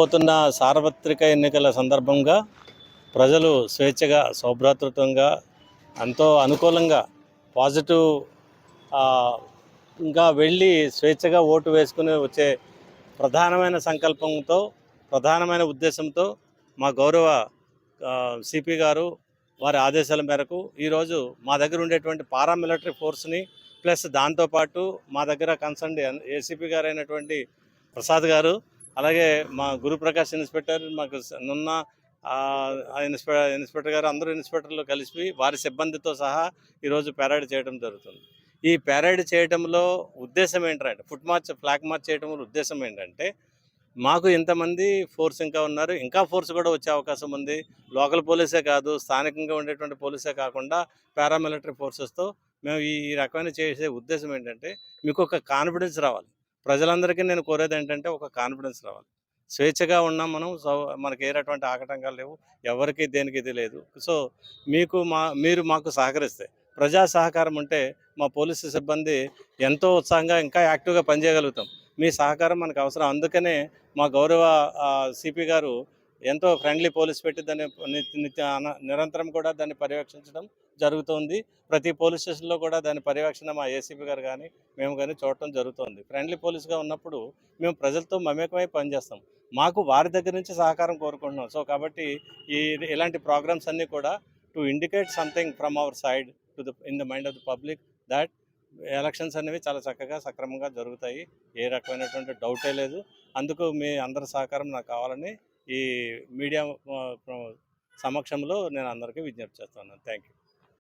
జరగబోతున్న సార్వత్రిక ఎన్నికల సందర్భంగా ప్రజలు స్వేచ్ఛగా సౌభ్రాతృత్వంగా ఎంతో అనుకూలంగా పాజిటివ్ ఇంకా వెళ్ళి స్వేచ్ఛగా ఓటు వేసుకుని వచ్చే ప్రధానమైన సంకల్పంతో ప్రధానమైన ఉద్దేశంతో మా గౌరవ సిపి గారు వారి ఆదేశాల మేరకు ఈరోజు మా దగ్గర ఉండేటువంటి పారామిలిటరీ ఫోర్స్ని ప్లస్ దాంతోపాటు మా దగ్గర కన్సర్న్ ఏసీపీ గారు అయినటువంటి ప్రసాద్ గారు అలాగే మా గురుప్రకాష్ ఇన్స్పెక్టర్ మాకు నున్న ఆ, ఇన్స్పె ఇన్స్పెక్టర్ గారు అందరూ ఇన్స్పెక్టర్లు కలిసి వారి సిబ్బందితో సహా ఈరోజు పెరేడ్ చేయడం జరుగుతుంది. ఈ పెరేడ్ చేయడంలో ఉద్దేశం ఏంటంటే ఫుట్ మార్చ్ ఫ్లాగ్ మార్చ్ చేయడం ఉద్దేశం ఏంటంటే మాకు ఇంతమంది ఫోర్స్ ఇంకా ఉన్నారు. ఇంకా ఫోర్స్ కూడా వచ్చే అవకాశం ఉంది. లోకల్ పోలీసే కాదు స్థానికంగా ఉండేటువంటి పోలీసే కాకుండా పారామిలిటరీ ఫోర్సెస్తో మేము ఈ రకమైన చేసే ఉద్దేశం ఏంటంటే మీకు ఒక కాన్ఫిడెన్స్ రావాలి. ప్రజలందరికీ నేను కోరేది ఏంటంటే ఒక కాన్ఫిడెన్స్ రావాలి. స్వేచ్ఛగా ఉన్నాం మనం సో మనకి ఏ ఆటంకాలు లేవు. ఎవరికి దేనికి ఇది లేదు. సో మీకు మా మీరు మాకు సహకరిస్తే ప్రజా సహకారం ఉంటే మా పోలీసు సిబ్బంది ఎంతో ఉత్సాహంగా ఇంకా యాక్టివ్గా పనిచేయగలుగుతాం. మీ సహకారం మనకు అవసరం. అందుకనే మా గౌరవ సిపి గారు ఎంతో ఫ్రెండ్లీ పోలీస్ పెట్టి దాన్ని నిత్య- నిరంతరం కూడా దాన్ని పర్యవేక్షించడం జరుగుతుంది. ప్రతి పోలీస్ స్టేషన్లో కూడా దాని పర్యవేక్షణ మా ఏసీపీ గారు కానీ మేము కానీ చూడటం జరుగుతుంది. ఫ్రెండ్లీ పోలీస్గా ఉన్నప్పుడు మేము ప్రజలతో మమేకమై పనిచేస్తాం. మాకు వారి దగ్గర నుంచి సహకారం కోరుకుంటున్నాం. సో కాబట్టి ఈ ఇలాంటి ప్రోగ్రామ్స్ అన్నీ కూడా to indicate something from our side to the in the mind of the public that elections అనేవి చాలా చక్కగా సక్రమంగా జరుగుతాయి. ఏ రకమైనటువంటి డౌటే లేదు. అందుకు మీ అందరి సహకారం నాకు కావాలని ఈ మీడియా సమక్షంలో నేను అందరికీ విజ్ఞప్తి చేస్తున్నాను. Thank you